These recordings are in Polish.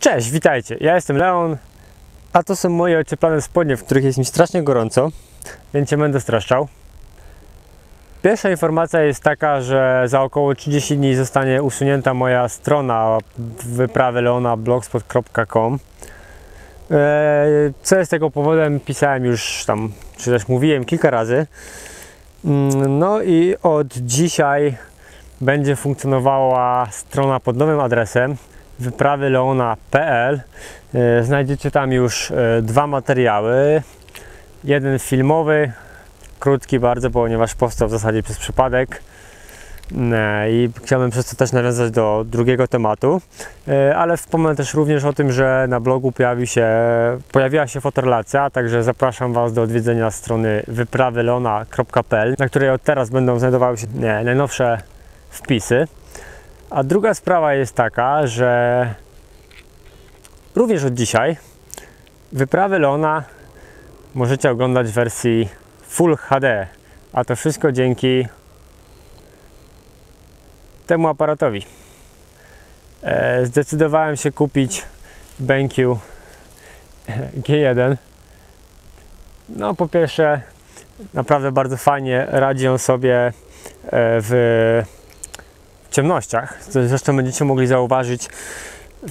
Cześć, witajcie. Ja jestem Leon, a to są moje ocieplane spodnie, w których jest mi strasznie gorąco, więc cię będę streszczał. Pierwsza informacja jest taka, że za około 30 dni zostanie usunięta moja strona wyprawy leonablogspot.com E, Co jest tego powodem, pisałem już tam, czy też mówiłem kilka razy. Mm, No i od dzisiaj będzie funkcjonowała strona pod nowym adresem wyprawyleona.pl. E, Znajdziecie tam już e, dwa materiały. Jeden filmowy, krótki bardzo, ponieważ powstał w zasadzie przez przypadek. E, I chciałbym przez to też nawiązać do drugiego tematu, ale wspomnę też również o tym, że na blogu pojawi się, pojawiła się fotorelacja, także zapraszam Was do odwiedzenia strony wyprawyleona.pl, na której od teraz będą znajdowały się najnowsze wpisy. A druga sprawa jest taka, że również od dzisiaj wyprawy Leona możecie oglądać w wersji Full HD, a to wszystko dzięki temu aparatowi. E, zdecydowałem się kupić BenQ G1. No po pierwsze naprawdę bardzo fajnie radzi on sobie e, w ciemnościach. Co zresztą będziecie mogli zauważyć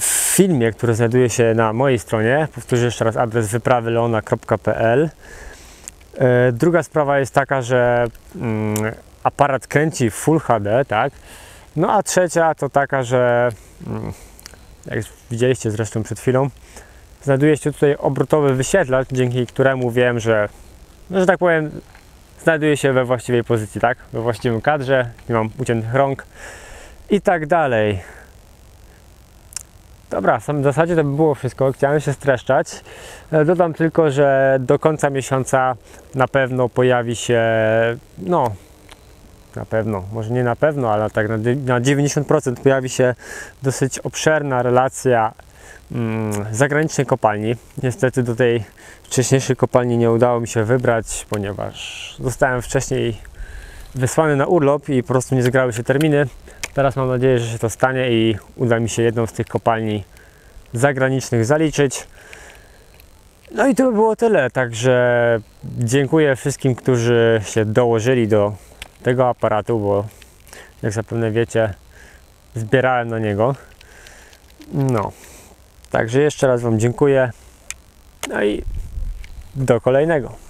w filmie, który znajduje się na mojej stronie. Powtórzę jeszcze raz adres wyprawyleona.pl. E, Druga sprawa jest taka, że mm, aparat kręci Full HD, tak? No a trzecia to taka, że mm, jak widzieliście zresztą przed chwilą, znajduje się tutaj obrotowy wyświetlacz, dzięki któremu wiem, że, no, że tak powiem, znajduje się we właściwej pozycji, tak? We właściwym kadrze, nie mam uciętych rąk i tak dalej. Dobra, w zasadzie to by było wszystko. Chciałem się streszczać. E, Dodam tylko, że do końca miesiąca na pewno pojawi się, no, na pewno, może nie na pewno, ale tak na 90% pojawi się dosyć obszerna relacja mm, zagranicznej kopalni. Niestety do tej wcześniejszej kopalni nie udało mi się wybrać, ponieważ zostałem wcześniej wysłany na urlop i po prostu nie zgrały się terminy. Teraz mam nadzieję, że się to stanie i uda mi się jedną z tych kopalni zagranicznych zaliczyć. No i to by było tyle, także dziękuję wszystkim, którzy się dołożyli do tego aparatu, bo jak zapewne wiecie, zbierałem na niego. No, także jeszcze raz Wam dziękuję. No i do kolejnego.